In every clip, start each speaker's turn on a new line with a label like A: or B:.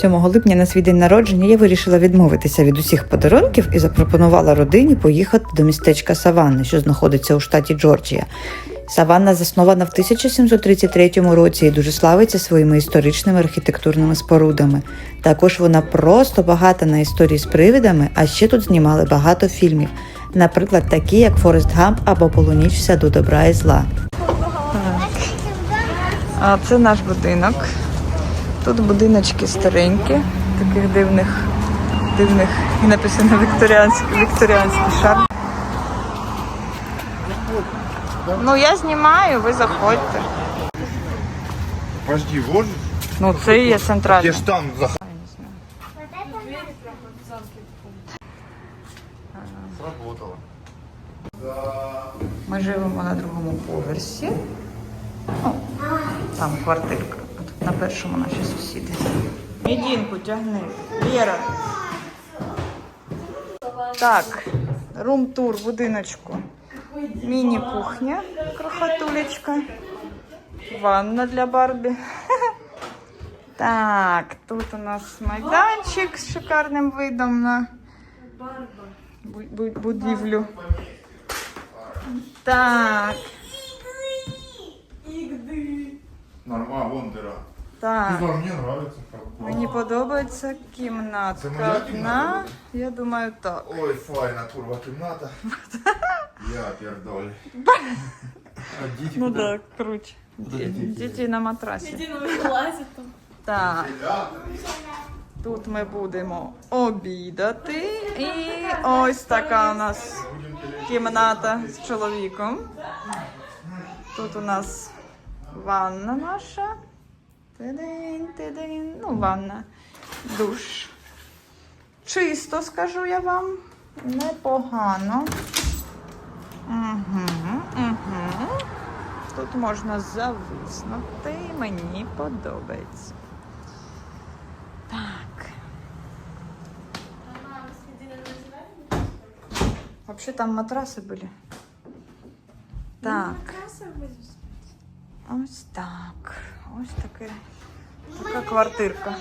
A: 7 липня на свій день народження я вирішила відмовитися від усіх подарунків і запропонувала родині поїхати до містечка Саванни, що знаходиться у штаті Джорджія. Саванна заснована в 1733 році і дуже славиться своїми історичними архітектурними спорудами. Також вона просто багата на історії з привидами, а ще тут знімали багато фільмів, наприклад, такі як Форест Гамп або Полуніч в саду добра і зла. А це наш будинок. Тут будиночки старенькі, таких дивних, дивних і написано вікторіанський, вікторіанський шар. Ну я знімаю, ви заходьте.
B: Подожди, вот
A: Ну це і є центральний.
B: ж там. Сработало.
A: Ми живемо на другому поверсі. Ну, там квартирка. На першому наші сусіди. Медінку тягни. Лєра. Так, рум-тур будиночку. Міні-кухня, крохотулечка. Ванна для Барбі. Так, тут у нас майданчик з шикарним видом на бу- бу- будівлю. Так,
B: Нормально, вон дыра.
A: Так.
B: Ну, мне нравится. как.
A: Мені подобається кімнатка.
B: Це моя
A: одна.
B: кімната
A: Я думаю, так.
B: Ой, файна курва кімната. Я пердоль. А діти
A: Ну
B: куди?
A: так, круть.
B: Куди діти?
A: Діти на матрасі.
C: Діно вилазить там.
A: Так. Тут ми будемо обідати. І ось така у нас кімната з чоловіком. Тут у нас ванна наша. Тидин, тидин. Ну, ванна. Душ. Чисто, скажу я вам. Непогано. Угу, угу. Тут можна зависнути. Мені подобається. Так. Вообще там матрасы были. Так. Ось так. Ось таке. Така квартирка.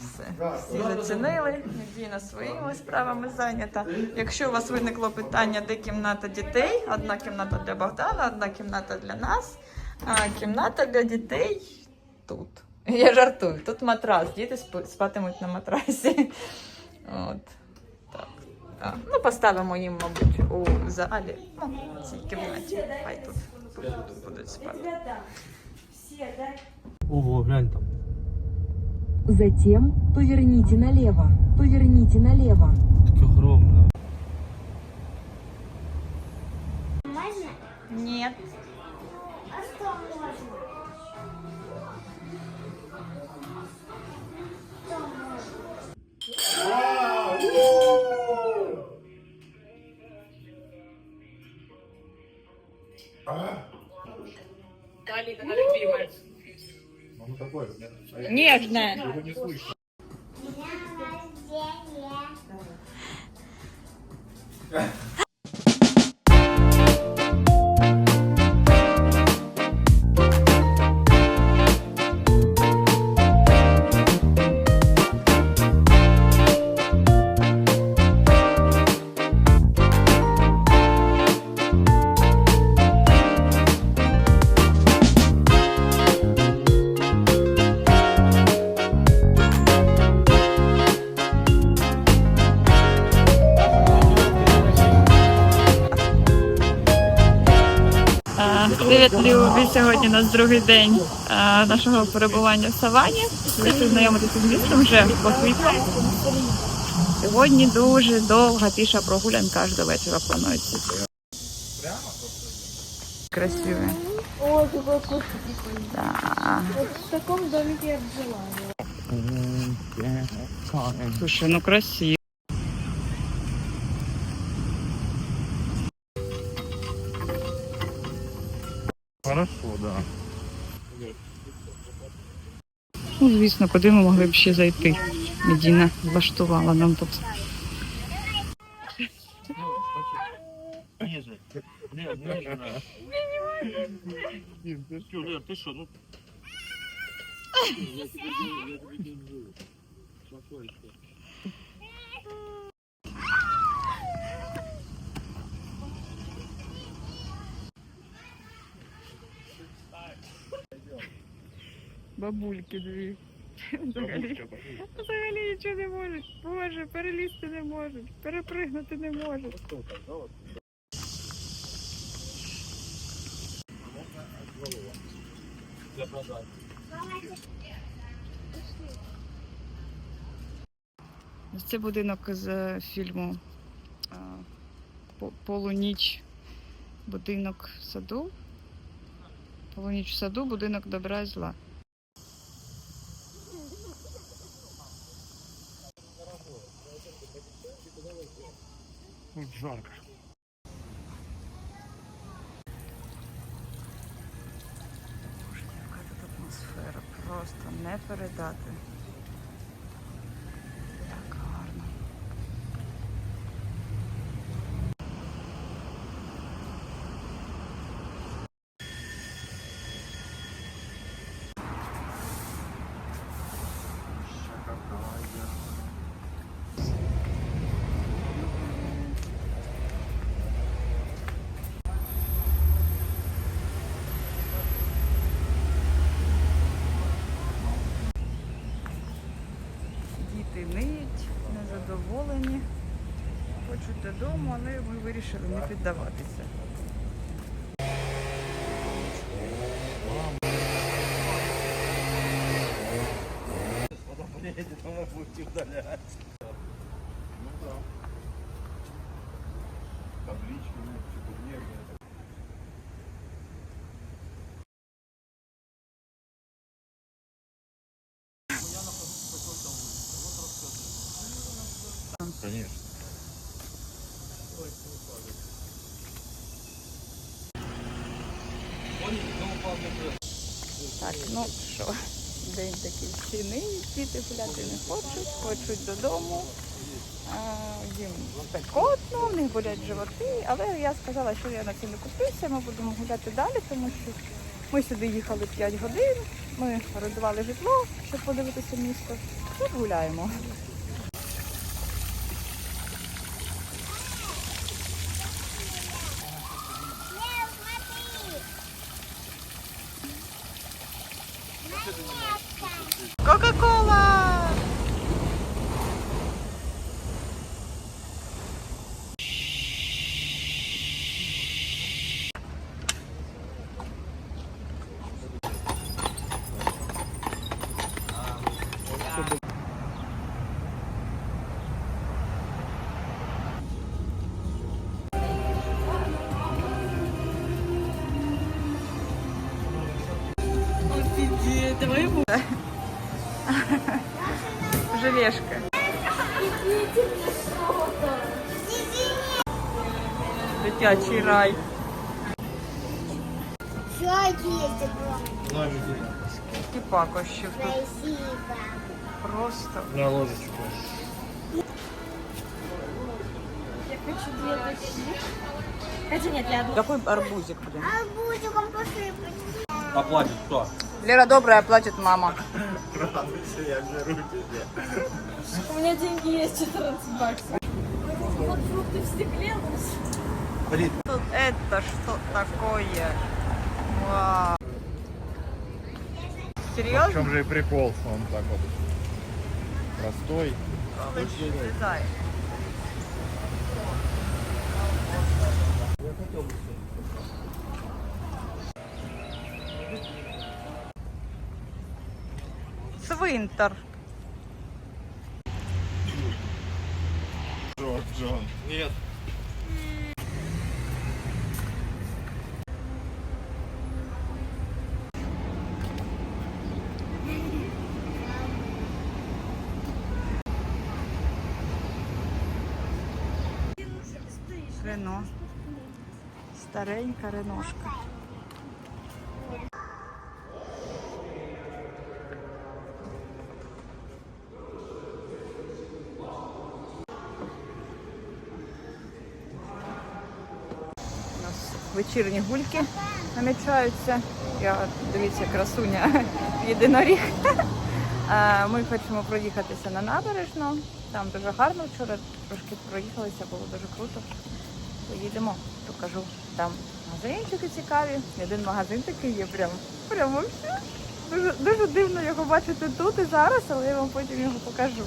A: Все. Всі зацінили. Надія своїми справами зайнята. Якщо у вас виникло питання, де кімната дітей, одна кімната для Богдана, одна кімната для нас, а кімната для дітей тут. Я жартую, тут матрас. Діти спатимуть на матрасі. От. Так. Ну, поставимо їм, мабуть, у залі. Ну, в цій кімнаті. Хай тут будуть-
D: Ого, глянь там.
E: Затем поверните налево. Поверните налево. Так огромно. Нормально? Нет.
D: Таке огромне.
A: Ні.
B: Ну, такой.
A: Ніжне.
B: Его не слышно.
A: Привіт, Любі! Сьогодні у нас другий день а, нашого перебування в Савані. Вийшли знайомитися з містом вже поквітно. Сьогодні дуже довга піша прогулянка аж до вечора планується. Красиве.
C: О, какой кошка прикольный.
A: Да.
C: Вот в таком домике я бы жила.
A: Слушай, ну красиво. Ну, звісно, куди ми могли б ще зайти. Медіна влаштувала нам тут.
D: Ти що, ну
A: бабульки дві. Взагалі, взагалі нічого не можуть. Боже, перелізти не можуть, перепригнути не можуть.
D: Для.
A: Це будинок з фільму Полуніч. Будинок в саду. Полуніч в саду, будинок добра і зла.
B: Тут жарко.
A: Яка тут атмосфера, просто не передати. Так гарно. Діти ниють, незадоволені, хочуть додому, але ми вирішили не піддаватися.
B: Ну да. Таблички, ну, что-то нервное. Конечно.
A: Так, ну що, день такий ціни, діти гуляти не хочуть, хочуть додому. А, їм спекотно, в них болять животи, але я сказала, що я на це не купився, ми будемо гуляти далі, тому що ми сюди їхали 5 годин, ми орендували житло, щоб подивитися місто. Тут гуляємо. Кока-кола!
C: Его.
A: Желешка. Дитячий рай. І пакощів тут
F: Спасибо.
A: просто.
D: На ложечку.
C: Я хочу две. Хотя нет, для одного.
A: Какой арбузик буде?
F: Арбузиком посыпать.
D: Оплатит кто?
A: Лера добрая, платит мама.
C: У меня деньги есть 14 баксов. Вот фрукты в стекле.
A: Тут это что такое? Вау.
B: В
A: Серьезно?
B: чем же и прикол, что он так вот простой.
A: Слезай. Цвинтар.
B: Джон, Джон.
D: Нет.
A: Рено. Старенька реношка. вечірні гульки намічаються. Я дивіться, красуня єдиноріг. Е, Ми хочемо проїхатися на набережну. Там дуже гарно вчора трошки проїхалися, було дуже круто. Поїдемо, покажу. Там магазинчики цікаві. Один магазин такий є прям. Прям вообще.
G: Дуже, дуже дивно його бачити тут і зараз, але я вам потім його покажу.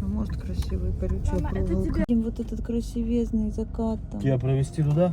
G: Мост красивий, колючая
C: Мама, это
G: проволока. Вот этот красивезный закат там.
A: Тебя провести туда?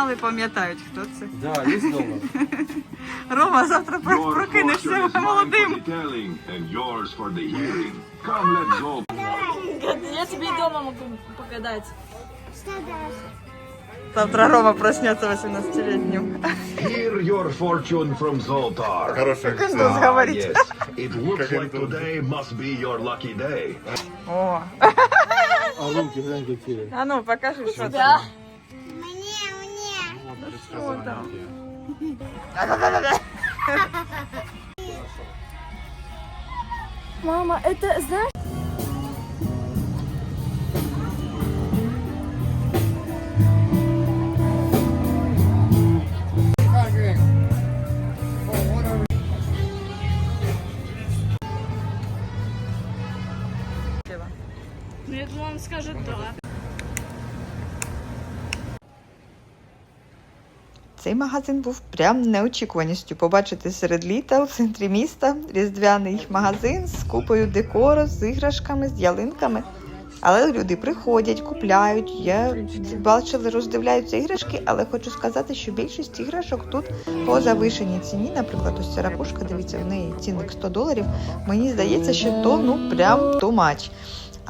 G: Міленіали пам'ятають, хто це.
A: Да, дома.
G: Рома, завтра про- прокинешся молодим.
C: Я тебе и дома могу погадать.
D: Что дальше?
G: Завтра Рома проснеться 18-летним.
H: Hear your fortune from Zoltar.
B: Хорошая
G: Как он
H: Ah, yes. It looks like today must be your lucky day.
G: О,
A: А
G: ну покажи, що це.
C: Да.
D: Мне, мне.
C: Мама, это, знаешь,
G: Цей магазин був прям неочікуваністю побачити серед літа у центрі міста різдвяний магазин з купою декору, з іграшками, з ялинками. Але люди приходять, купляють. Я бачила, роздивляються іграшки, але хочу сказати, що більшість іграшок тут по завишеній ціні. Наприклад, ось ця ракушка, дивіться, в неї цінник 100 доларів. Мені здається, що то ну прям much.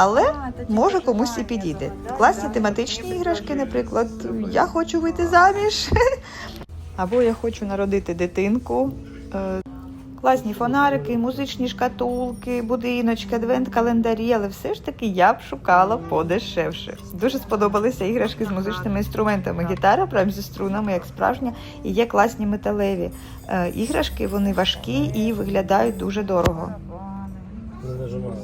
G: Але може комусь і підійде. Класні тематичні іграшки, наприклад, я хочу вийти заміж. Або я хочу народити дитинку. Е, Класні фонарики, музичні шкатулки, будиночки, адвент-календарі, але все ж таки я б шукала подешевше. Дуже сподобалися іграшки з музичними інструментами. Гітара прям зі струнами, як справжня, і є класні металеві е, іграшки. Вони важкі і виглядають дуже дорого.
A: Не нажимаю.